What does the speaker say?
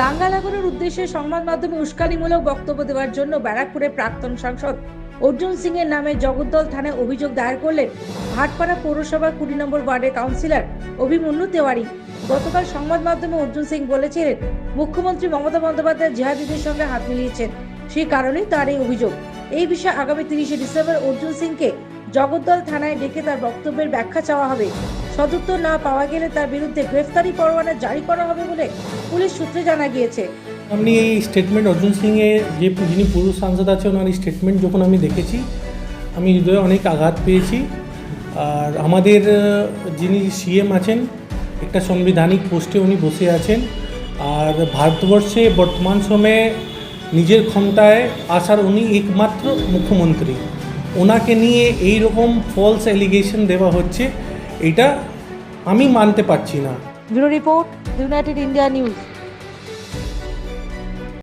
দাঙ্গা লাগানোর উদ্দেশ্যে সংবাদ মাধ্যমে উস্কানিমূলক বক্তব্য দেওয়ার জন্য ব্যারাকপুরে প্রাক্তন সাংসদ অর্জুন সিং এর নামে জগদ্দল থানায় অভিযোগ দায়ের করলেন ভাটপাড়া পৌরসভা কুড়ি নম্বর ওয়ার্ডের কাউন্সিলর অভিমন্যু তেওয়ারি। গতকাল সংবাদ মাধ্যমে অর্জুন সিং বলেছিলেন, মুখ্যমন্ত্রী মমতা বন্দ্যোপাধ্যায় জিহাদিদের সঙ্গে হাত মিলিয়েছেন, সেই কারণেই তার এই অভিযোগ। এই বিষয়ে আগামী তিরিশে ডিসেম্বর অর্জুন সিংকে জগদ্দল থানায় ডেকে তার বক্তব্যের ব্যাখ্যা চাওয়া হবে। সদুত্তর না পাওয়া গেলে তার বিরুদ্ধে গ্রেফতারি পরোয়ানা জারি করা হবে বলে পুলিশ সূত্রে জানা গিয়েছে। আপনি এই স্টেটমেন্ট অর্জুন সিংয়ের যে যিনি পুরুষ সাংসদ আছে, ওনার এই স্টেটমেন্ট যখন আমি দেখেছি, আমি হৃদয়ে অনেক আঘাত পেয়েছি। আর আমাদের যিনি সিএম আছেন, একটা সাংবিধানিক পোস্টে উনি বসে আছেন। আর ভারতবর্ষে বর্তমান সময়ে নিজের ক্ষমতায় আসার উনি একমাত্র মুখ্যমন্ত্রী। ওনাকে নিয়ে এই রকম ফলস অ্যালিগেশন দেওয়া হচ্ছে। এটা আমি মানতে পারছি না। Bureau report United India news.